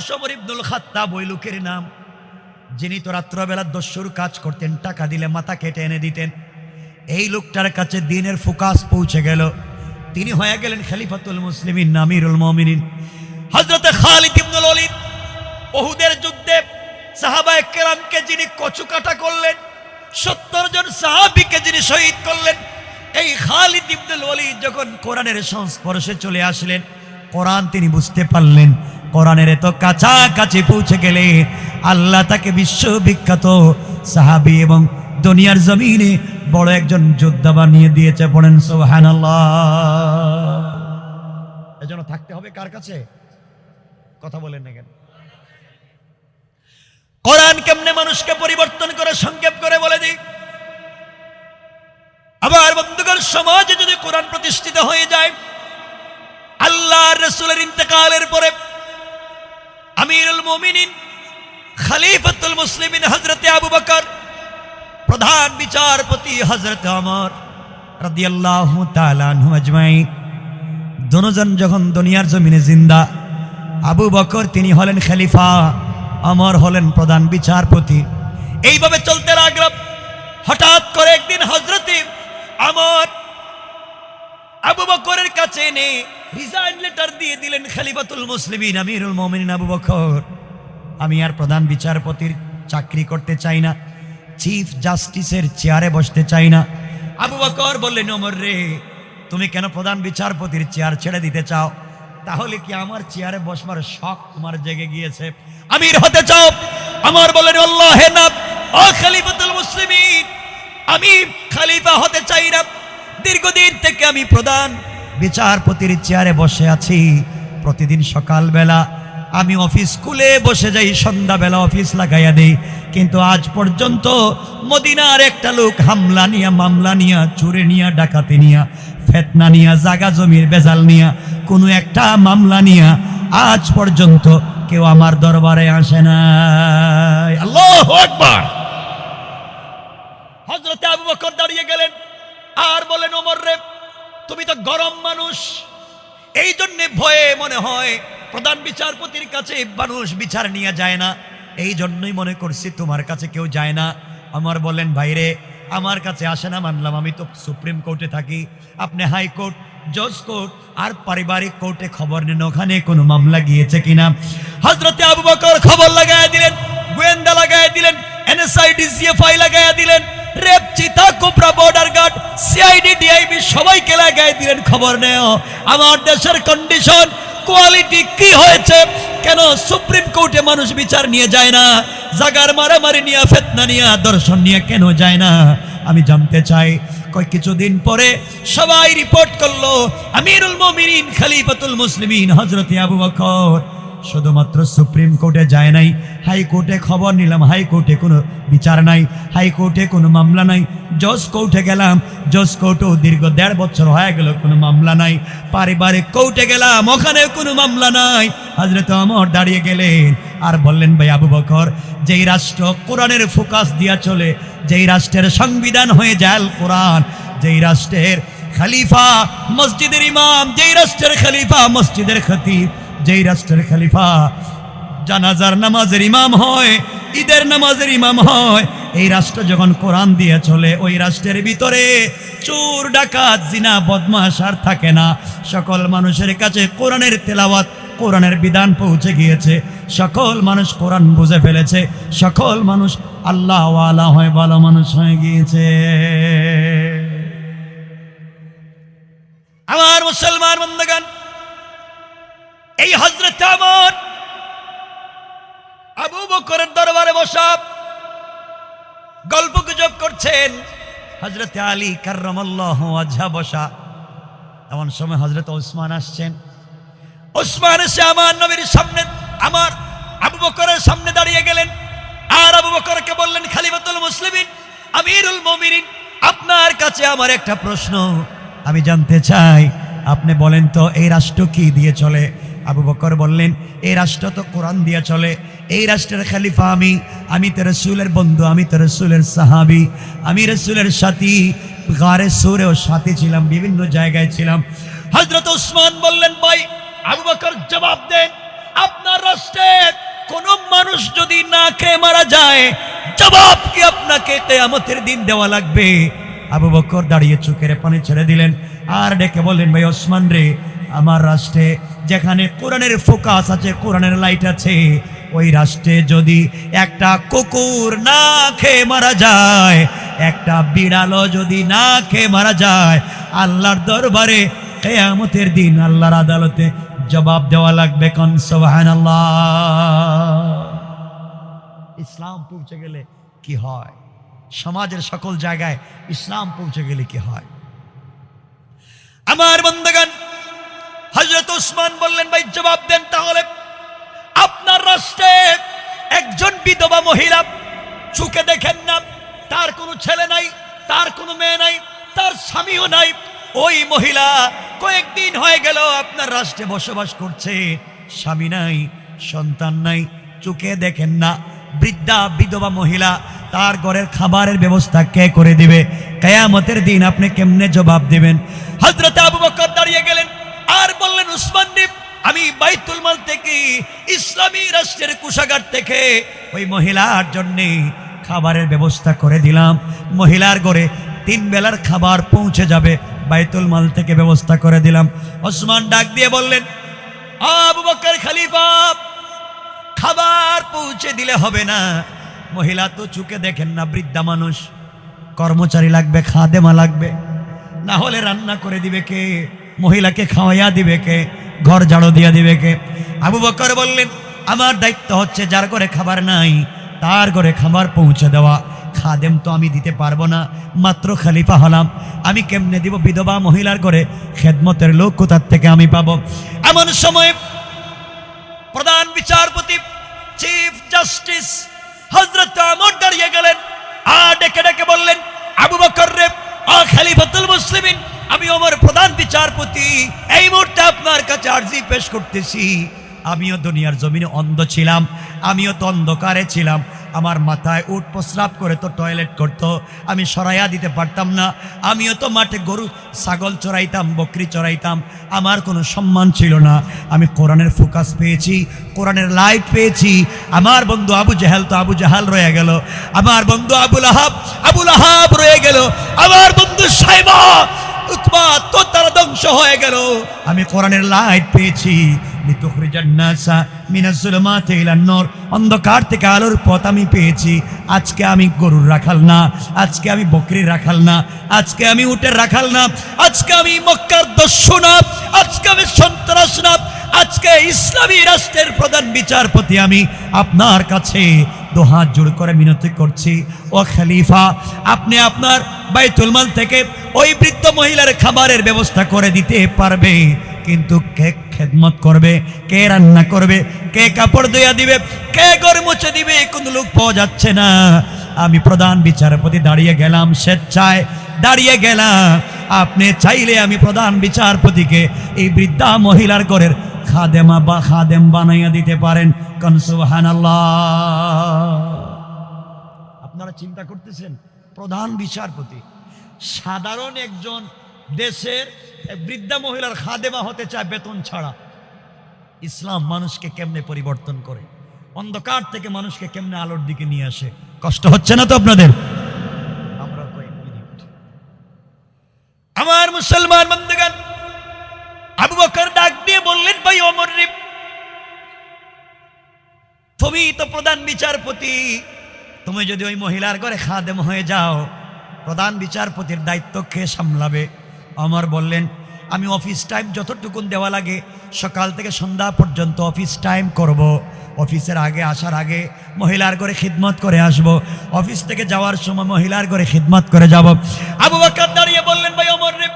মানুষ ইবনুল খাত্তাব, ওই লোকের নাম। যিনি তো রাত্রবেলা দস্যুর কাজ করতেন, টাকা দিলে মাথা কেটে এনে দিতেন। এই লোকটার কাছে দিনের ফোকাস পৌঁছে গেল। তিনি হয়ে গেলেন খালিফাতুল মুসলিমিন, নামিরুল মমিনিন। হজরতে খালিদ ইবনুল অলিদ বহুদের যুদ্ধে সাহাবায়ে কেরামকে যিনি কচুকাটা করলেন, সত্তর জন সাহাবিকে যিনি শহীদ করলেন, এই খালিদ ইবনুল ওলিদ যখন কোরআনের সংস্পর্শে চলে আসলেন, কোরআন তিনি বুঝতে পারলেন কোরআনের এত কাছাকাছি পৌঁছে গেলে আল্লাহ তাকে বিশ্ববিখ্যাত সাহাবি এবং দুনিয়ার জমিনে বড় একজন যোদ্ধা বানিয়ে দিয়েছে। পড়েন সোহান এজন্য থাকতে হবে কার কাছে? কথা বলেন না কেন? কোরআন কেমনে মানুষকে পরিবর্তন করে, সংক্ষেপ করে বলে দিই? আবার বন্ধুগণ, সমাজে যদি কোরআন প্রতিষ্ঠিত হয়ে যায়, আল্লাহ রসুলের ইন্তেকালের পরে আমিরুল মুমিনিন, খলিফাতুল মুসলিমিন হজরতে আবু বকর, প্রধান বিচারপতি হজরত অমর রাদিয়াল্লাহু তাআলা আনহু আজমাইন। দুজন যখন দুনিয়ার জমিনে জিন্দা, আবু বকর তিনি হলেন খলিফা অমর হলেন প্রধান বিচারপতি। এইভাবে চলতে লাগল। হঠাৎ করে একদিন হজরতে আমর আবু বকরের কাছে এনে রিজাইন লেটার দিয়ে দিলেন খলিফাতুল মুসলিমিন, আমিরুল মোমিনিন আবু বকর। আমি আর প্রধান বিচারপতির চাকরি করতে চাই না চিফ জাস্টিসের চেয়ারে বসতে চাই না। আবু বকর বললেন, ওমর রে, তুমি কেন প্রধান বিচারপতির চেয়ার ছেড়ে দিতে চাও? তাহলে কি আমার চেয়ারে বসবার শখ তোমার জেগে গিয়েছে? আমির হতে চাও? আমার বলেন, আল্লাহ হে না ও খলিফাতুল মুসলিমিন, আমি খলিফা হতে চাই না। দীর্ঘদিন থেকে আমি প্রধান বিচারপতির চেয়ারে বসে আছি। প্রতিদিন সকালবেলা আমি অফিস স্কুলে বসে যাই, সন্ধ্যাবেলা অফিস লাগাইয়া দেই। কিন্তু আজ পর্যন্ত মদিনার একটা লোক হামলা নিয়া, মামলা নিয়া, চুরে নিয়া, ডাকাতি নিয়া, ফেতনা নিয়া, জাগা জমির বেজাল নিয়া, কোনো একটা মামলা নিয়া আজ পর্যন্ত কেউ আমার দরবারে আসে না আল্লাহ হজরতে আবু বকর দাঁড়িয়ে গেলেন। আর বলেন, ওমর রে, তুমি তো গরম মানুষ। এই জন্যে ভয়ে মনে হয় প্রধান বিচারপতির কাছে মানুষ বিচার নিয়ে যায় না। এই জন্যই মনে করছি তোমার কাছে কেউ যায় না। আমার বলেন ভাইরে আমার কাছে আসে না, মানলাম আমি তো সুপ্রিম কোর্টে থাকি। আপনি হাইকোর্ট জজ কোর্ট আর পারিবারিক কোর্টে খবর নেন, ওখানে কোনো মামলা গিয়েছে কিনা? হজরতে আবু বকর খবর লাগায় দিলেন, গোয়েন্দা লাগায় দিলেন, এনএসআই, ডিসিএফআই লাগায় দিলেন। রেপ চিতা copra border guard CID DIB সবাইকে লাগায় দিলেন খবর নেও। আমার দেশের কন্ডিশন কোয়ালিটি কি হয়েছে? কেন সুপ্রিম কোর্টে মানুষ বিচার নিয়ে যায় না? জাগার মারামারি নিয়ে, ফেতনা নিয়ে, দর্শন নিয়ে কেন যায় না? আমি জানতে চাই, কয় কিছুদিন পরে সবাই রিপোর্ট করল, আমিরুল মুমিনিন, খলিফাতুল মুসলিমিন, হযরতে আবু বকর। শুধুমাত্র সুপ্রিম কোর্টে যায় নাই হাইকোর্টে খবর নিলাম, হাইকোর্টে কোনো বিচার নাই, হাইকোর্টে কোনো মামলা নাই। জজ কোর্টে গেলাম, জজ কোর্টেও দীর্ঘ দেড় বছর হয়ে গেল, কোনো মামলা নাই। পারিবারিক কোর্টে গেলাম ওখানে কোনো মামলা নাই। হাজরত আমর দাঁড়িয়ে গেলেন, আর বললেন, ভাই আবু বকর, যেই রাষ্ট্র কোরআনের ফোকাস দিয়া চলে, যেই রাষ্ট্রের সংবিধান হয়ে যায় কোরআন, যেই রাষ্ট্রের খালিফা মসজিদের ইমাম, যেই রাষ্ট্রের খালিফা মসজিদের খতিব, যেই রাষ্ট্রের খলিফা জানাজার নামাজের ইমাম হয়, ঈদের নামাজের ইমাম হয়। এই রাষ্ট্র যখন কোরআন দিয়ে চলে, ওই রাষ্ট্রের ভিতরে চোর, ডাকাত, জিনা বদমাস আর থাকে না। সকল মানুষের কাছে কোরআনের তেলাওয়াত, কোরআনের বিধান পৌঁছে গিয়েছে। সকল মানুষ কোরআন বুঝে ফেলেছে। সকল মানুষ আল্লাহ আল্লাহ হয়, ভালো মানুষ হয়ে গিয়েছে। আমার মুসলমান বন্ধগান এই হজরত আমার বকরের দরবারে বসা গল্প গুজব করছেন হজরত আলী কার্রমাল্লাহ আজহা বসা। এমন সময় হজরত ওসমান আসছেন। ওসমান এসে আমার নবীর সামনে, আমার আবু বকরের সামনে দাঁড়িয়ে গেলেন। আর আবু বকরকে বললেন, খালিফাতুল মুসলিমিন, আমিরুল মুমিনিন, আপনার কাছে আমার একটা প্রশ্ন। আমি জানতে চাই, আপনি বলেন তো, এই রাষ্ট্র কি দিয়ে চলে? আবু বকর বললেন, এই রাষ্ট্র তো কোরআন দিয়ে চলে। এই রাষ্ট্রের খালিফা আমি। আমি তো রসুলের বন্ধু, আমি তো রসুলের সাহাবি। আমি রসুলের সাথী। গারে সুরে সুরেও সাথী ছিলাম, বিভিন্ন জায়গায় ছিলাম। হজরত উসমান বললেন, ভাই, আবু বকর জবাব দেন, আপনার রাষ্ট্রে কোন মানুষ যদি না খেয়ে মারা যায়, জবাব কি আপনাকে কেয়ামতের দিন দেওয়া লাগবে? আবু বকর দাঁড়িয়ে চোখের পানি ছেড়ে দিলেন, আর ডেকে বললেন, ভাই, ওসমান রে, আমার রাষ্ট্রে যেখানে কোরআনের ফোকাস আছে, কোরআনের লাইট আছে, ওই রাষ্ট্রে যদি একটা কুকুর না খেয়ে মারা যায়, একটা বিড়ালও যদি না খেয়ে মারা যায়, আল্লাহর দরবারে কেয়ামতের দিন আল্লাহর আদালতে জবাব দেওয়া লাগবে কন? সুবহানাল্লাহ। ইসলাম পৌঁছে গেলে কি হয়? সমাজের সকল জায়গায় ইসলাম পৌঁছে গেলে কি হয়? আমার বন্ধগান হজরত উসমান বললেন, ভাই, জবাব দেন তাহলে। আপনার রাষ্ট্রে একজন বিধবা মহিলা চুকে দেখেন না, তার কোনো ছেলে নাই, তার কোনো মেয়ে নাই, তার স্বামীও নাই। ওই মহিলা কয়েকদিন হয়ে গেল আপনার রাষ্ট্রে বসবাস করছে, স্বামী নাই, সন্তান নাই, চোখে দেখেন না। বৃদ্ধা, বিধবা মহিলা, তার ঘরের খাবারের ব্যবস্থা কে করে দিবে? কেয়ামতের দিন আপনি কেমনে জবাব দেবেন? হজরত আবু বকর দাঁড়িয়ে গেলেন। আর বললেন, উসমান দ্বীপ আমি বাইতুল মাল থেকে ইসলামী রাষ্ট্রের কুষাগার থেকে ওই মহিলার জন্যে খাবারের ব্যবস্থা করে দিলাম। মহিলার ঘরে তিন বেলার খাবার পৌঁছে যাবে। বাইতুল মাল থেকে ব্যবস্থা করে দিলাম। ওসমান ডাক দিয়ে বললেন, আবু বকর খলিফা, খাবার পৌঁছে দিলে হবে না। মহিলা তো চুকে দেখেন না, বৃদ্ধা মানুষ। কর্মচারী লাগবে, খাদেমা লাগবে। না হলে রান্না করে দিবে কে? মহিলাকে খাওয়াইয়া দিবে কে? ঘর ঝাড়ো দিয়া দিবে কে? আবু বকর বললেন, আমার দায়িত্ব হচ্ছে যার ঘরে খাবার নাই, তার ঘরে খাবার পৌঁছে দেওয়া। খাদেম তো আমি দিতে পারব না, মাত্র খালিফা হলাম। আমি কেমনে দিব বিধবা মহিলার ঘরে? খেদমতের লোক কোথার থেকে আমি পাবো? এমন সময় প্রধান বিচারপতি, চিফ জাস্টিস হজরত আমর দাঁড়িয়ে গেলেন। আর ডেকে ডেকে বললেন, আবু বকর রে আ খালিফাতুল মুসলিমিন আমি আমার প্রধান বিচারপতি, এই মুহূর্তে আপনার কাছে আর্জি পেশ করতেছি। আমিও দুনিয়ার জমিনে অন্ধ ছিলাম, আমিও তো অন্ধকারে ছিলাম। আমার মাথায় উঠ প্রস্রাব করে তো টয়লেট করতো, আমি সরাইয়া দিতে পারতাম না। আমিও তো মাঠে গরু, ছাগল চড়াইতাম, বকরি চড়াইতাম, আমার কোনো সম্মান ছিল না। আমি কোরআনের ফোকাস পেয়েছি, কোরআনের লাইট পেয়েছি। আমার বন্ধু আবু জাহাল তো আবু জাহাল রয়ে গেল। আমার বন্ধু আবুল আহাব আবুল আহাব রয়ে গেল। আমার বন্ধু সাইমা অন্ধকার থেকে আলোর পথ আমি পেয়েছি। আজকে আমি গরুর রাখাল না। আজকে আমি বকরির রাখাল না। আজকে আমি উটের রাখাল না। আজকে আমি মক্কার দস্যু না। আজকে আমি সন্ত্রাস না। আজকে ইসলামী রাষ্ট্রের প্রধান বিচারপতি আমি আপনার কাছে দু হাত জোড় করে মিনতি করছি। ও খালিফা, আপনি আপনার বাইতুল মাল থেকে ওই বৃদ্ধ মহিলার খাবারের ব্যবস্থা করে দিতে পারবে। কিন্তু কে খেদমত করবে? কে রান্না করবে? কে কাপড় ধুইয়া দিবে? কে ঘর মুছে দিবে? কোন লোক পাওয়া যাচ্ছে না। আমি প্রধান বিচারপতি, দাঁড়িয়ে গেলাম স্বেচ্ছায়। দাঁড়িয়ে গেলাম। আপনি চাইলে আমি প্রধান বিচারপতিকে এই বৃদ্ধা মহিলার ঘরের খাদেমা বা খাদেম বানাইয়া দিতে পারেন। কনসুবাহান আপনারা চিন্তা করতেছেন, প্রধান বিচারপতি সাধারণ একজন দেশের বৃদ্ধা মহিলার খাদেমা হতে চায় বেতন ছাড়া। ইসলাম মানুষকে কেমনে পরিবর্তন করে? অন্ধকার থেকে মানুষকে কেমনে আলোর দিকে নিয়ে আসে? কষ্ট হচ্ছে না তো আপনাদের? আমরা কয়েক মিনিট। আমার মুসলমান বন্ধুগণ, আবু বকর ডাক দিয়ে বললেন, ভাই অমর রে তুমি তো প্রধান বিচারপতি। তুমি যদি ওই মহিলার ঘরে খাদেম হয়ে যাও প্রধান বিচারপতির দায়িত্ব কে সামলাবে অমর বললেন, আমি অফিস টাইম যতটুকুন দেওয়া লাগে, সকাল থেকে সন্ধ্যা পর্যন্ত অফিস টাইম করব। অফিসের আগে আসার আগে মহিলার করে খিদমত করে আসব। অফিস থেকে যাওয়ার সময় মহিলার করে খিদমত করে যাব আবু বাক্কার দাঁড়িয়ে বললেন, ভাই অমর রে,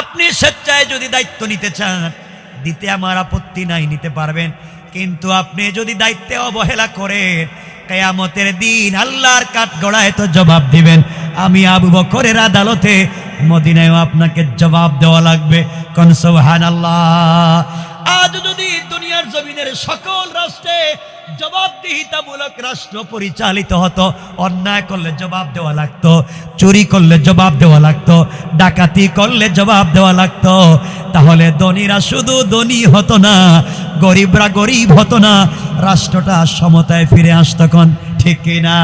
আপনি স্বেচ্ছায় যদি দায়িত্ব নিতে চান, দিতে আমার আপত্তি নাই, নিতে পারবেন কিন্তু আপনি যদি দায়িত্বে অবহেলা করেন, কেয়ামতের দিন আল্লাহর কাঠ গড়ায় তো জবাব দিবেন আমি আবু বকরের আদালতে মদিনায়ও আপনাকে জবাব দেওয়া লাগবে। কনসবহান আল্লাহ আজ যদি দুনিয়ার জমিনের সকল রাষ্ট্রে জবাবদিহিতামূলক রাষ্ট্র পরিচালিত হতো, অন্যায় করলে জবাব দেওয়া লাগতো, চুরি করলে জবাব দেওয়া লাগতো, ডাকাতি করলে জবাব দেওয়া লাগতো, তাহলে ধনীরা শুধু ধনী হতো না, গরিবরা গরিব হতো না, রাষ্ট্রটা সমতায় ফিরে আস তখন ঠিক কিনা?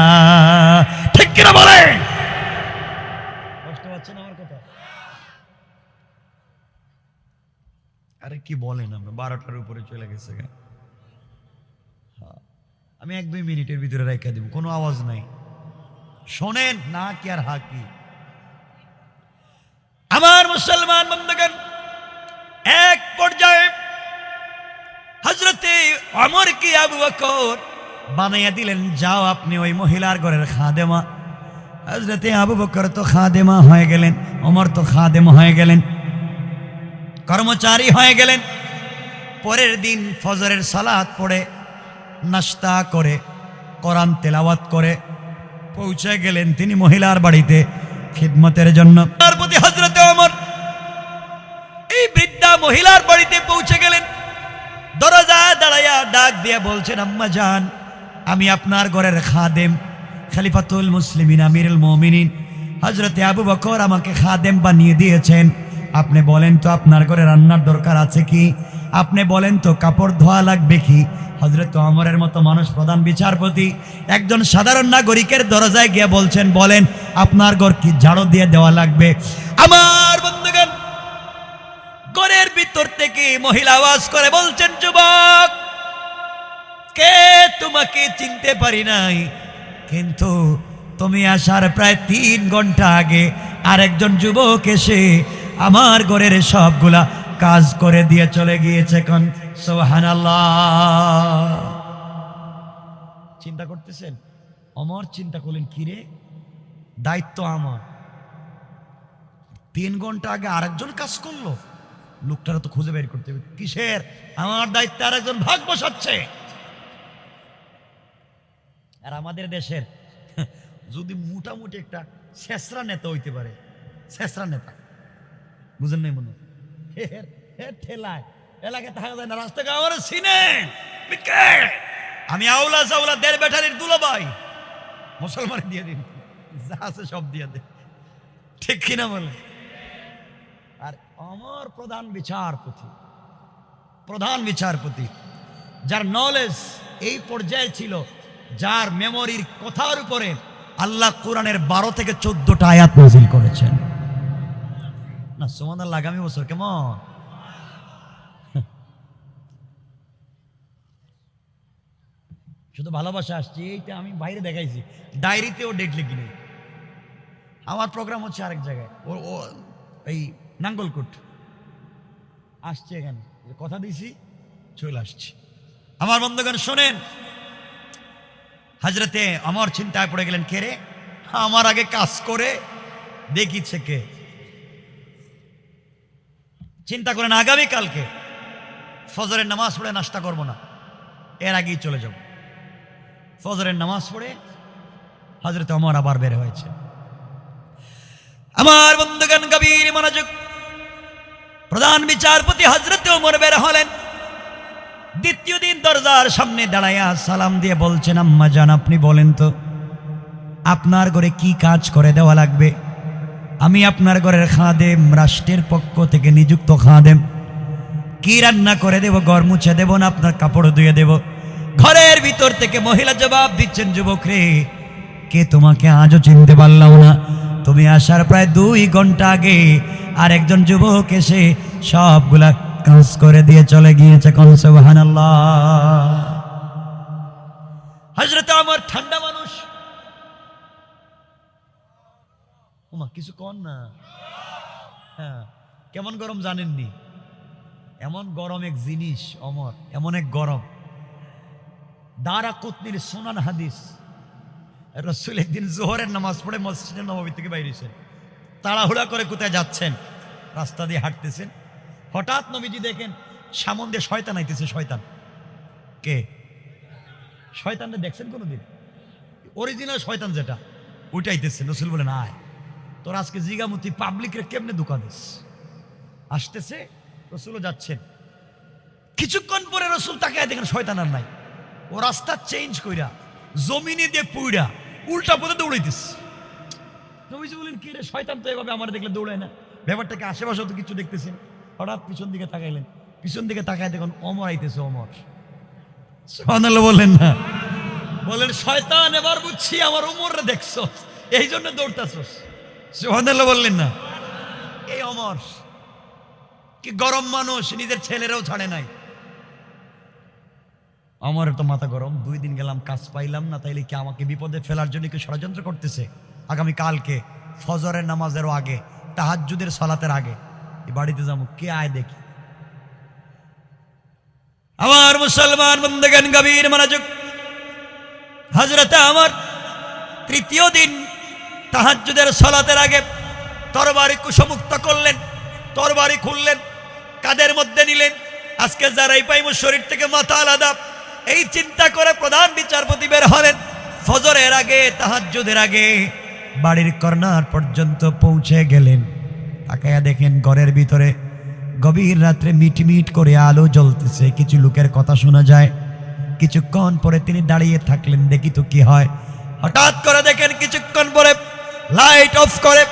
ঠিক কিনা বলে কষ্ট পাচ্ছেন আমার কথা আরে কি বলেন আমরা বারোটার উপরে চলে গেছে হ্যাঁ। আমি এক দুই মিনিটের ভিতরে রেখে দিব, কোনো আওয়াজ নাই। শোনেন, না কি আর হাকি আমার মুসলমান বন্ধুগণ, এক পর্যায়ে হজরতে অমর কি আবু বকর বানাইয়া দিলেন, যাও আপনি ওই মহিলার ঘরের খাদেমা। হজরতে আবু বকর তো খাদেমা হয়ে গেলেন অমর তো খাদেমা হয়ে গেলেন। কর্মচারী হয়ে গেলেন। পরের দিন ফজরের সালাত পড়ে নাস্তা করে, কোরআন তেলাওয়াত করে পৌঁছে গেলেন তিনি মহিলার বাড়িতে খিদমতের জন্য। তার প্রতি হজরতে অমর এই বৃদ্ধা মহিলার বাড়িতে পৌঁছে গেলেন। দরজা দাঁড়াইয়া ডাক দিয়ে বলছেন, আম্মা জান, আমি আপনার ঘরের খাদেম, খালিফাতুল মুসলিমিন, আমিরুল মমিনিন। হজরতে আবু বকর আমাকে খাদেম বানিয়ে দিয়েছেন। আপনি বলেন তো আপনার ঘরে রান্নার দরকার আছে কি? আপনি বলেন তো কাপড় ধোয়া লাগবে কি? হজরত অমরের মতো মানুষ প্রধান বিচারপতি, একজন সাধারণ নাগরিকের দরজায় গিয়ে বলছেন, বলেন, আপনার ঘর কি ঝাড়ু দিয়ে দেওয়া লাগবে? আমার বন্ধুগণ, ঘরের ভিতর থেকে মহিলা আওয়াজ করে বলছেন, যুবক, কে তোমাকে চিনতে পারি নাই? কিন্তু তুমি আসার প্রায় তিন ঘণ্টা আগে আরেকজন যুবক এসে আমার ঘরের সবগুলা কাজ করে দিয়ে চলে গিয়েছে এখন। সোহান চিন্তা করতেছেন? অমর, চিন্তা করলেন, কিরে? দায়িত্ব আমার। তিন ঘণ্টা আগে আরেকজন কাজ করল। লোকটারা তো খুঁজে বের করতে হবে। কিসের? আমার দায়িত্বে আরেকজন ভাগ বসাচ্ছে। আর আমাদের দেশের, যদি মোটামুটি একটা শেষরা নেতা হইতে পারে, শেষরা নেতা। বুঝেন নাই মনে? ঠেলায়, এলাকায় থাকা যায় না রাস্তাকে আমার সিনেন আমি আউলা জাউলা দেড় ব্যাটারির দুলাভাই। মুসলমান দিয়ে দিন, যা আছে সব দিয়ে দে। ঠিক কিনা বলে? আর আমার প্রধান বিচারপতি প্রধান বিচারপতি, যার নলেজ এই পর্যায়ে ছিল, যার মেমোরির কথার উপরে আল্লাহ কোরআনের বারো থেকে চোদ্দটা আয়াত নাজিল করেছেন। সোমান আল্লাহ আগামী বছর কেমন শুধু ভালোবাসা আসছে এইটা আমি বাইরে দেখাইছি ডায়েরিতেও ডেট লিখি নেই আমার প্রোগ্রাম হচ্ছে আরেক জায়গায় ও ও এই নাঙ্গলকোট আসছে এখানে কথা দিছি চলে আসছি আমার বন্ধুগণ শোনেন হাজরতে আমার চিন্তায় পড়ে গেলেন কে রে আমার আগে কাজ করে দেখিছে কে চিন্তা করেন আগামীকালকে ফজরের নামাজ পড়ে নাস্তা করব না, এর আগেই চলে যাব। ফজরের নামাজ পড়ে হজরত অমর আবার বের হয়েছে। আমার বন্ধুগণ, গভীর মনোযোগ, প্রধান বিচারপতি হজরত ওমর বের হলেন। দ্বিতীয় দিন দরজার সামনে দাঁড়াইয়া সালাম দিয়ে বলছেন, আম্মা জান, আপনি বলেন তো, আপনার ঘরে কি কাজ করে দেওয়া লাগবে? আমি আপনার ঘরের খাদেম, রাষ্ট্রের পক্ষ থেকে নিযুক্ত খাদেম। কি রান্না করে দেব, ঘর মুছে দেব না, আপনার কাপড় ধুয়ে দেব? ঘরের ভিতর থেকে মহিলা জবাব দিচ্ছেন যুবক রে কে তোমাকে আজও চিনতে পারলাম না? তুমি আসার প্রায় দুই ঘণ্টা আগে আর একজন যুবক এসে সবগুলা কাজ করে দিয়ে চলে গিয়েছে, কোন সুবহানাল্লাহ। হজরত আমার ঠান্ডা মানুষ। ওমা কিছু কন না। হ্যাঁ কেমন গরম জানেননি? এমন গরম এক জিনিস, অমর, এমন এক গরম। দারা কুতনির সোনান হাদিস। রসুল একদিন জোহরের নামাজ পড়ে মসজিদের নবমী থেকে বাইরেছেন তাড়াহুড়া করে কোথায় যাচ্ছেন? রাস্তা দিয়ে হাঁটতেছেন। হঠাৎ নবীজি দেখেন, সামন দিয়ে শয়তান আইতেছে, শয়তান। কে? শয়তানটা দেখছেন কোনোদিন? অরিজিনাল শয়তান যেটা ওইটা আইতেছে রসুল বলে না আয়। তোর আজকে জিগামতি পাবলিকের কেমনে দোকা দিস? আসতেছে, রসুলও যাচ্ছেন। কিছুক্ষণ পরে রসুল তাকে দেখেন শয়তান আর নাই। ও রাস্তা চেঞ্জ কইরা, জমিনে দিয়ে পুইরা, উল্টা পথে দৌড়াইতিস নবীজি বলেন, কি রে, শয়তান তো এভাবে আমার দেখলে দৌড়ায় না? ব্যাপারটাকে আশেপাশে তো কিছু দেখতেছেন। হঠাৎ পিছন দিকে তাকাইলেন। পিছন দিকে তাকায় দেখুন অমর আইতেছে, অমর। সুবহানাল্লাহ বললেন না। বলেন, শয়তান, এবার বুঝছি আমার উমরে দেখছ এই জন্য দৌড়তাছস। সুবহানাল্লাহ বললেন না। এই অমর, কি গরম মানুষ, নিজের ছেলেরাও ছাড়ে নাই। আমারও তো মাথা গরম, দুই দিন গেলাম, কাজ পাইলাম না, তাইলে কি আমাকে বিপদে ফেলার জন্য কি ষড়যন্ত্র করতেছে? আগামী কালকে, ফজরের নামাজেরও আগে, তাহাজ্জুদের সলাতের আগে। এই বাড়িতে যাব, কে আয় দেখি। আমার মুসলমান বন্ধগান গভীর মনোযোগ। হজরতে আমার তৃতীয় দিন তাহাজ্জুদের সলাতের আগে তরবারি কুসমুক্ত করলেন, তরবারি খুললেন, কাদের মধ্যে নিলেন? আজকে যারাই পাইব শরীর থেকে মাথা আলাদা। এই চিন্তা করে প্রধান বিচারপতি বের হলেন। ফজরের আগে, তাহাজ্জুদের আগে বাড়ির কর্নার পর্যন্ত পৌঁছে গেলেন। তাকায়া দেখেন ঘরের ভিতরে গভীর রাত্রে মিটমিট করে আলো জ্বলতেছে। কিছু লোকের কথা শোনা যায়। কিছুক্ষণ পরে তিনি দাঁড়িয়ে থাকলেন। দেখি তো কি হয়। হঠাৎ করে দেখেন কিছুক্ষণ পরে লাইট অফ করে।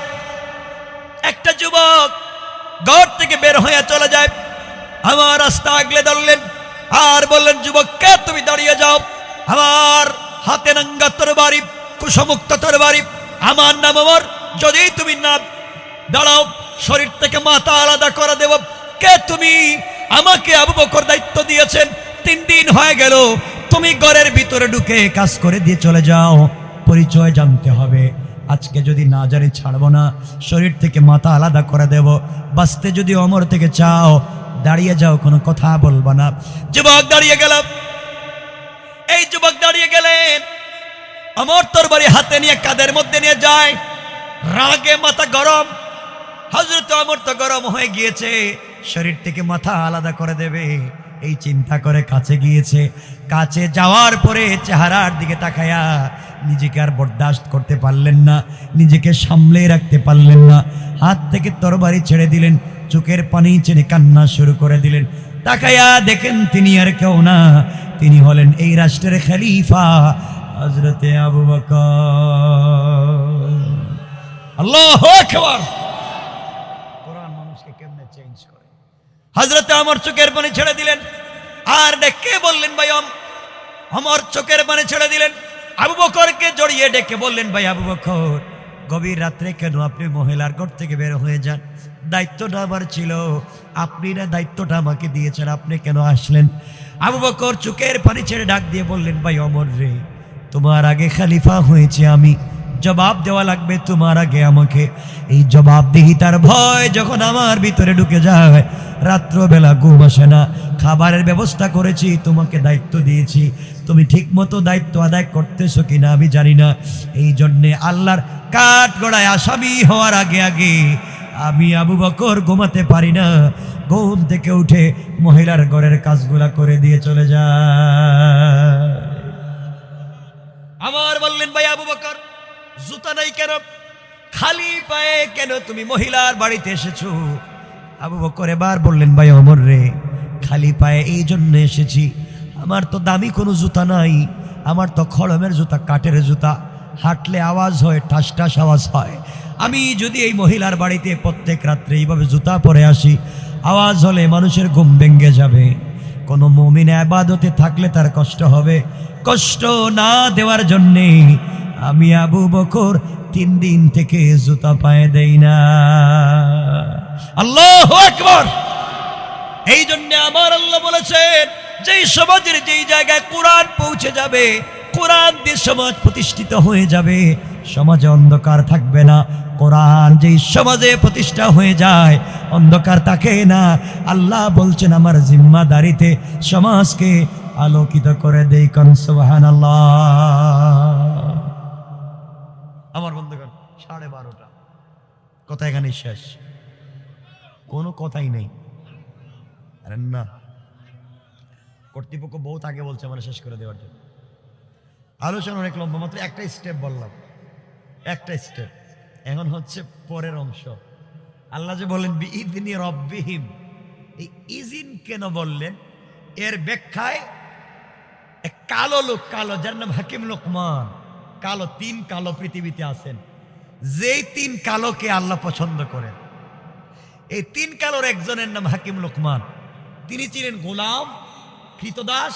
একটা যুবক ঘর থেকে বের হয়ে চলে যায়। আমার রাস্তা আগলে ধরলেন। আর বললেন, যুবক কে? তুমি দাঁড়িয়ে যাও। আমার হাতে নাঙ্গা তরবারি কুসমুক্ত তরবারি। আমার নাম আমার যদি তুমি না দাঁড়াও, শরীর থেকে মাথা আলাদা করে দেব। কে তুমি? আমাকে আবু বকর দায়িত্ব দিয়েছেন। তিন দিন হয়ে গেল। তুমি ঘরের ভিতরে ঢুকে কাজ করে দিয়ে চলে যাও। পরিচয় জানতে হবে। আজকে যদি না জানি ছাড়বো না, শরীর থেকে মাথা আলাদা করে দেব। বাঁচতে যদি অমর থেকে চাও, দাঁড়িয়ে যাও, কোনো কথা বলব না। যুবক দাঁড়িয়ে গেলাম। এই যুবক দাঁড়িয়ে গেলেন। অমর তরবারি হাতে নিয়ে, কাদের মধ্যে নিয়ে যায়? রাগে মাথা গরম। হজরত অমর তো গরম হয়ে গিয়েছে। শরীর থেকে মাথা আলাদা করে দেবে। এই চিন্তা করে কাছে গিয়েছে। কাছে যাওয়ার পরে চেহারার দিকে তাকায়া নিজেকে আর বরদাস্ত করতে পারলেন না, নিজেকে সামলে রাখতে পারলেন না। হাত থেকে তরবারি ছেড়ে দিলেন, চোখের পানি চেনে কান্না শুরু করে দিলেন। তাকায়া দেখেন তিনি আর কেউ না, তিনি হলেন এই রাষ্ট্রের খলিফা হজরতে আবু বকর। আল্লাহ চেঞ্জ করে? হজরতে আমার চোখের পানি ছেড়ে দিলেন। আর ডেকে বললেন ভাই আম- আমার চোখের পানি ছেড়ে দিলেন? আবু বকরকে জড়িয়ে ডেকে বললেন, ভাই আবু বকর, গভীর রাত্রে কেন আপনি মহিলার ঘর থেকে বের হয়ে যান? দায়িত্বটা আমার ছিল। আপনি না দায়িত্বটা আমাকে দিয়েছেন, আপনি কেন আসলেন? আবু বকর চোখের পানি ছেড়ে ডাক দিয়ে বললেন, ভাই অমর রে, তোমার আগে খালিফা হয়েছে আমি। জবাব দেওয়া লাগবে তোমার আগে আমাকে। এই জবাবদিহিতার ভয় যখন আমার ভিতরে ঢুকে যায়, রাত্রবেলা ঘুম আসে না। খাবারের ব্যবস্থা করেছি, তোমাকে দায়িত্ব দিয়েছি। তুমি ঠিক মতো দায়িত্ব আদায় করতেছো কিনা আমি জানি না। এই জন্যে আল্লাহর কাঠ গড়ায় আসামি হওয়ার আগে আগে আমি আবু বকর ঘুমাতে পারি না। ঘুম থেকে উঠে মহিলার ঘরের কাজগুলা করে দিয়ে চলে যা আমার বললেন, ভাই আবু বকর, জুতা নাই কেন? খালি পায়ে কেন তুমি মহিলার বাড়িতে এসেছ? আবু বকর এবার বললেন, ভাই অমর রে, খালি পায়ে এই জন্য এসেছি আমার তো দামি কোনো জুতা নাই। আমার তো খড়মের জুতা, কাঠের জুতা। হাঁটলে আওয়াজ হয়, ঠাস ঠাস আওয়াজ হয়। আমি যদি এই মহিলার বাড়িতে প্রত্যেক রাত্রে এইভাবে জুতা পরে আসি, আওয়াজ হলে মানুষের ঘুম ভেঙে যাবে। কোনো মমিন আবাদতে থাকলে তার কষ্ট হবে। কষ্ট না দেওয়ার জন্যে আমি আবু বকর তিন দিন থেকে জুতা পায়ে দেই না। আল্লাহ আকবর! এই জন্যে আমার আল্লাহ বলেছেন যেই সমাজের যেই জায়গায় কোরআন পৌঁছে যাবে, কোরআন দিয়ে সমাজ প্রতিষ্ঠিত হয়ে যাবে। সমাজে অন্ধকার থাকবে না। কোরআন যেই সমাজে প্রতিষ্ঠা হয়ে যায়, অন্ধকার থাকে না। আল্লাহ বলছেন, আমার জিম্মাদারিতে সমাজকে আলোকিত করে দেই কনসবাহান আমার বন্ধুগণ সাড়ে বারোটা। কথা এখানে শেষ। কোনো কথাই নেই। না। কর্তৃপক্ষ বহুত আগে বলছে মানে শেষ করে দেওয়ার জন্য। আলোচনা অনেক লম্বা, মাত্র একটা স্টেপ বললাম। একটা স্টেপ এখন হচ্ছে পরের অংশ। আল্লাহ যে বললেন, বিইদিনী রব্বিহিম। এই ইজিন কেন বললেন? এর ব্যাখ্যায় এক কালো লোক, কালো, যার নাম হাকিম লোকমান, কালো, তিন কালো পৃথিবীতে আছেন। যেই তিন কালোকে আল্লাহ পছন্দ করেন। এই তিন কালোর একজনের নাম হাকিম লোকমান। তিনি ছিলেন গোলাম কৃতদাস,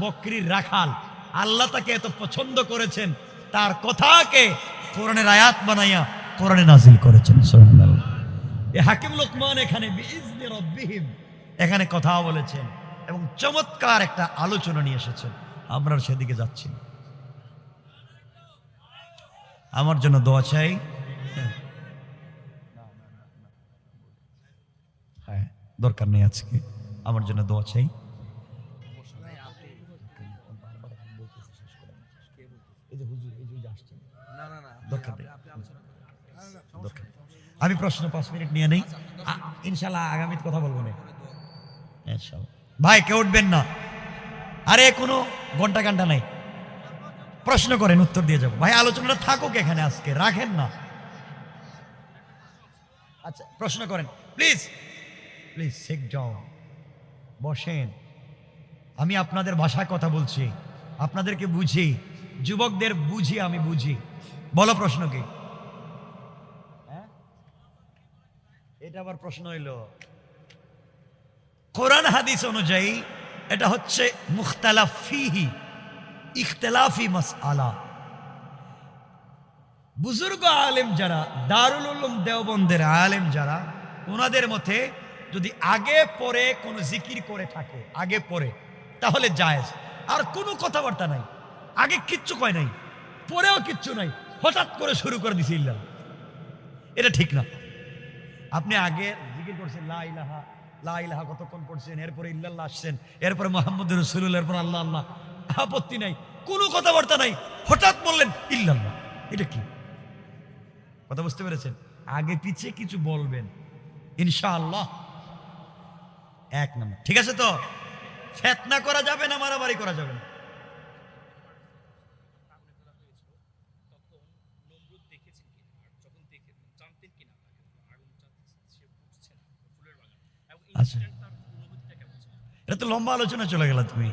বকরির রাখাল। আল্লাহ তাকে এত পছন্দ করেছেন, তার কথাকে কোরআনের আয়াত বানাইয়া কোরআনে নাজিল করেছেন এ হাকিম লোকমান এখানে এখানে কথা বলেছেন এবং চমৎকার একটা আলোচনা নিয়ে এসেছেন। আমরা সেদিকে যাচ্ছি আমার জন্য দোয়া চাই। হ্যাঁ দরকার নেই আজকে। আমার জন্য দোয়া চাই। দরকার নেই। দরকার আমি প্রশ্ন পাঁচ মিনিট নিয়ে নেই। ইনশাল্লাহ আগামীতে কথা বলব না। ভাই, কেউ উঠবেন না। আরে, কোনো ঘণ্টা ঘণ্টা নাই। প্রশ্ন করেন, উত্তর দিয়ে যাব। ভাই, আলোচনাটা থাকুক এখানে আজকে, রাখেন না। আচ্ছা প্রশ্ন করেন। প্লিজ। প্লিজ, শেখ যাও বসেন। আমি আপনাদের ভাষায় কথা বলছি। আপনাদেরকে বুঝি। যুবকদের বুঝি, আমি বুঝি। বলো প্রশ্ন কি? হ্যাঁ? এটা আবার প্রশ্ন হইল। কোরআন হাদিস অনুযায়ী এটা হচ্ছে মুখতালাফ ফিহি ইখতলাফি মাসআলা। বুজুর্গ আলেম যারা দারুল উলুম দেওবন্দের আলেম যারা ওনাদের মতে যদি আগে পরে কোনো জিকির করে থাকে আগে পরে তাহলে জায়েজ। আর কোনো কথাবার্তা নাই। আগে কিচ্ছু কয় নাই। পরেও কিচ্ছু নাই। হঠাৎ করে শুরু করে দিছে ইল্লাহ। এটা ঠিক না। আপনি আগে জিকির করছেন, লা ইলাহা লা ইলাহা কতক্ষণ পড়ছেন এরপরে ইল্লাল্লাহ আসছেন, এরপরে মোহাম্মদ রসুল্লাহ এরপর আল্লাহ আল্লাহ। আপত্তি নাই, কোনো কথাবার্তা নাই। হঠাৎ বললেন, ইল্লাল্লাহ। এটা কি? কথা বুঝতে পেরেছেন? আগে পিছে কিছু বলবেন। ইনশাআল্লাহ। এক নম্বর। ঠিক আছে তো? ফেতনা করা যাবে না, মারামারি করা যাবে না তখন নমরুদ দেখেছেন কিনা আর যখন দেখে জানতেন কিনা আগুনটা সে ফুটছে না ফুলের বাগান এবং ছিল এটা তো লম্বা আলোচনা, চলে গেল তুমি।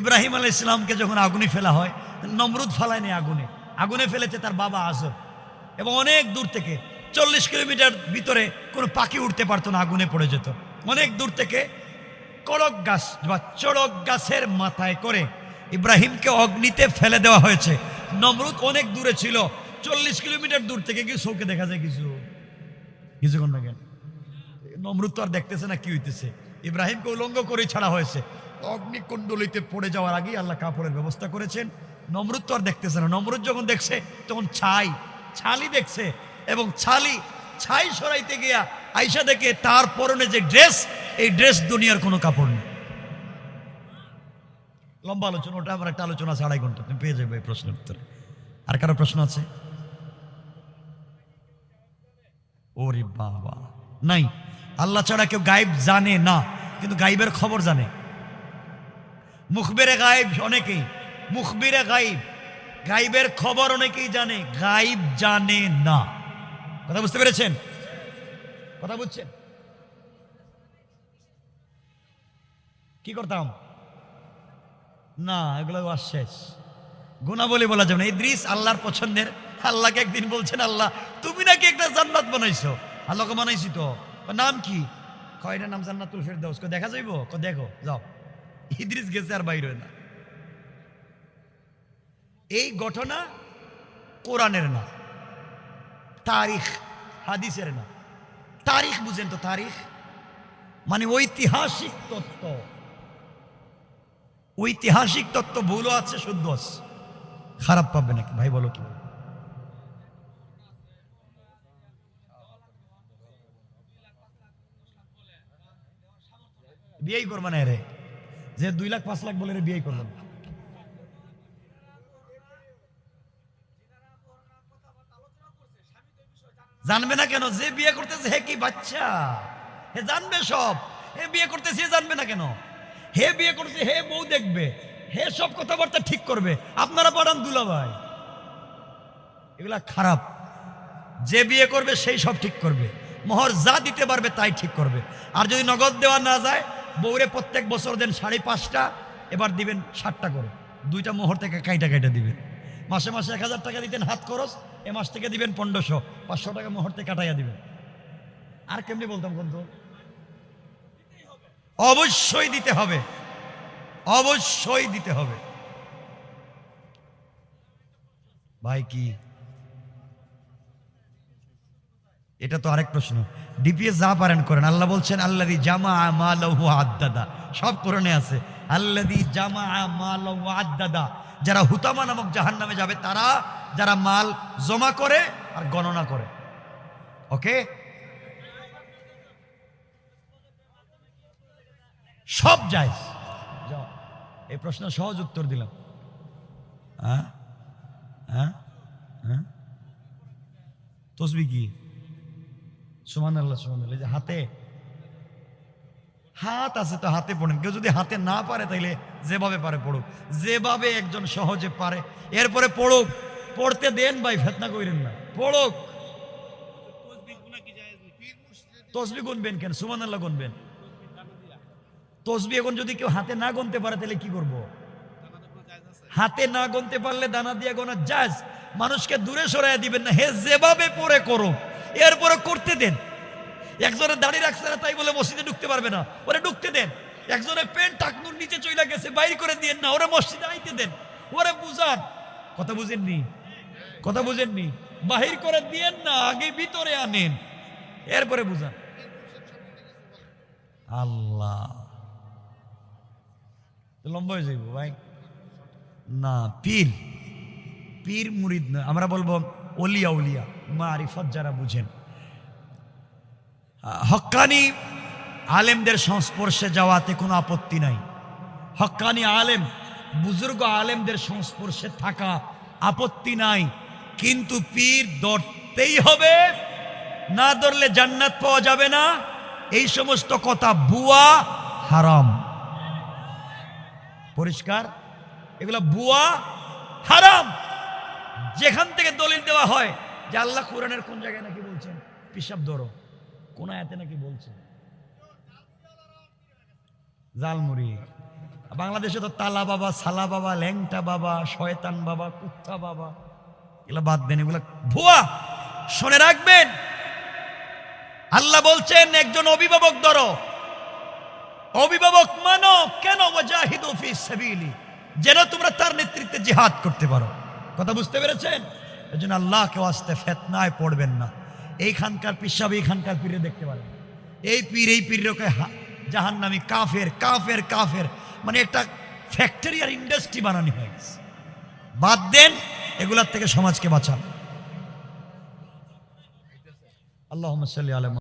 ইব্রাহিম আলাই ইসলামকে যখন আগুনে ফেলা হয়, নমরুদ ফালায়নি আগুনে। আগুনে ফেলেছে তার বাবা আসর। এবং অনেক দূর থেকে, চল্লিশ কিলোমিটার ভিতরে কোনো পাখি উঠতে পারতো না, আগুনে পড়ে যেত। অনেক দূর থেকে কড়ক গাছ বা চড়ক গাছের মাথায় করে ইব্রাহিমকে অগ্নিতে ফেলে দেওয়া হয়েছে। নমরুদ অনেক দূরে ছিল, চল্লিশ কিলোমিটার দূর থেকে কি চোখে দেখা যায় কিছু। কিছুক্ষণ না নমরুদ আর দেখতেছে না কি হইতেছে? ইব্রাহিমকে উলঙ্গ করে ছাড়া হয়েছে। অগ্নিকুণ্ডলিতে পড়ে যাওয়ার আগেই আল্লাহ কাপড়ের ব্যবস্থা করেছেন। নমরুদ আর দেখতেছে না। নমরুদ যখন দেখছে, তখন ছাই, ছালি দেখছে এবং ছালি, ছাই সরাইতে গিয়া আইসা দেখে তার পরনে যে ড্রেস, এই ড্রেস দুনিয়ার কোনো কাপড় নেই। লম্বা আলোচনা, ওটা আমার একটা আলোচনা আছে আড়াই ঘণ্টা। তুমি পেয়ে যাবে এই প্রশ্নের উত্তরে। আর কারও প্রশ্ন আছে? ওরে বাবা। নাই। আল্লাহ ছাড়া কেউ গায়েব জানে না, কিন্তু গাইবের খবর জানে। মুখবেরে গায়েব অনেকেই, মুখবিরে গাইব গাইবের খবর অনেকেই জানে গাইব জানে না। কথা বুঝতে পেরেছেন? কথা বুঝছেন? কি করতাম? না, এগুলো ওয়াজ শেষ। গুণা বলে যাবে না। ইদ্রিস আল্লাহর পছন্দের। আল্লাহকে একদিন বলছেন, আল্লাহ, তুমি নাকি একটা জান্নাত বানাইছো? আল্লাহকে বানাইছি তো। নাম কি? কয়টা নাম জান্নাতুল ফেরদাউস? কয়, দেখা যাইবো? দেখো যাও। ইদ্রিস গেছে আর বাইরে না। এই ঘটনা কোরআনের না তারিখ হাদিসের না। তারিখ বুঝেন তো তারিখ? মানে ঐতিহাসিক তত্ত্ব। ঐতিহাসিক তত্ত্ব ভুলও আছে শুদ্ধ আছে। খারাপ পাবে নাকি? ভাই বলো কি? বিয়েই করবে না রে। যে দুই লাখ, পাঁচ লাখ বলে রে বিয়েই করবেন জানবে না কেন? যে বিয়ে করতেছে, হে কি বাচ্চা? হে জানবে সব। হে বিয়ে করতেছে হে জানবে না কেন? হে বিয়ে করছে হে বউ দেখবে। হে সব কথাবার্তা ঠিক করবে। আপনারা পাঠান দুলা ভাই এগুলা খারাপ। যে বিয়ে করবে, সেই সব ঠিক করবে। মোহর যা দিতে পারবে, তাই ঠিক করবে। আর যদি নগদ দেওয়া না যায় বউরে প্রত্যেক বছর দেন সাড়ে পাঁচটা, এবার দিবেন ষাটটা করে। দুইটা মোহর থেকে কাইটা কাইটা দিবেন। মাসে মাসে এক হাজার টাকা দিতেন হাত খরচ, এ মাস থেকে দিবেন পনেরোশো, পাঁচশো টাকা মোহর থেকে কাটাইয়া দিবেন। আর কেমনি বলতাম বন্ধু? অবশ্যই দিতে হবে। অবশ্যই দিতে হবে। ভাই কি? এটা তো আরেক প্রশ্ন। ডিপিএস যা পারেন করেন। আল্লাহ বলছেন আল্লাদি জামা মালহু আদাদা সব কোরআনে আছে। আল্লাদি জামা মালহু আদাদা যারা হুতামা নামক জাহান নামে যাবে, তারা যারা মাল জমা করে আর গণনা করে। ওকে? সব যায় এই প্রশ্ন সহজ উত্তর দিলাম। হ্যাঁ? হ্যাঁ? হ্যাঁ? তসবি কি? সুমান আল্লাহ সুমান আল্লাহ যে হাতে, হাত আছে তো হাতে পড়েন। কেউ যদি হাতে না পারে তাইলে যেভাবে পারে পড়ুক। যেভাবে একজন সহজে পারে। এরপরে পড়ুক। পড়তে দেন ভাই, ফেতনা কইরেন না। পড়ুক। তসবি গুনবেন কেন? সুমান আল্লাহ গুনবেন। তসবি এখন যদি কেউ হাতে না গুনতে পারে তাহলে কি করব? হাতে না গুনতে পারলে দানা দিয়ে গোনা যাজ মানুষকে দূরে সরাই দিবেন না। হে যেভাবে পরে করো এরপরে করতে দেন। একজনের দাড়ি রাখছে না, তাই বলে মসজিদে ঢুকতে পারবে না। ওরে ঢুকতে দেন। একজনের পেন্ট টাকনুর নিচে চইলা গেছে, বাইর করে দিয়েন না, ওরে মসজিদে আইতে দেন। ওরে বুঝান, কথা বুঝেননি? কথা বুঝেননি? বাহির করে দিয়েন না, আগে ভিতরে আনেন। এরপরে বুঝান। আল্লাহ। লম্বা হয়ে যাইব, ভাই। না, পীর। পীর মুরিদ না, আমরা বলব অলিয়া উলিয়া মারিফত যারা বুঝেন। আহ, হক্কানি আলেমদের সংস্পর্শে যাওয়াতে কোনো আপত্তি নাই। হক্কানি আলেম বুজুর্গ আলেমদের সংস্পর্শে থাকা আপত্তি নাই। কিন্তু পীর ধরতেই হবে না ধরলে জান্নাত পাওয়া যাবে না। এই সমস্ত কথা বুয়া হারাম। পরিষ্কার? এগুলো বুয়া হারাম। যেখান থেকে দলিল দেওয়া হয় যে আল্লাহ কোরআনের কোন জায়গায় নাকি বলছেন পিসাব ধরো, কোন আয়াতে নাকি বলছেন। জালমুড়ি বাংলাদেশে তো তালা বাবা, সালা বাবা, ল্যাংটা বাবা, শয়তান বাবা, কুত্তা বাবা, এগুলো বাদ দেন, এগুলো ভুয়া, শুনে রাখবেন। আল্লাহ বলছেন, একজন অভিভাবক ধরো। অভিভাবক মানো, কেন যেন তোমরা তার নেতৃত্বে জিহাদ করতে পারো। কথা বুঝতে পেরেছেন? এজন্য আল্লাহকে আসতে ফেতনায় পড়বেন না। এইখানকার পিসাব এইখানকার পীরে দেখতে পারেন। এই পীর, এই পীরকে জাহান নামি কাফের কাফের কাফের। মানে একটা ফ্যাক্টরি আর ইন্ডাস্ট্রি বানানো হয়ে গেছে। বাদ দেন, এগুলার থেকে সমাজকে বাঁচান। আল্লাহ সাল্লি আলম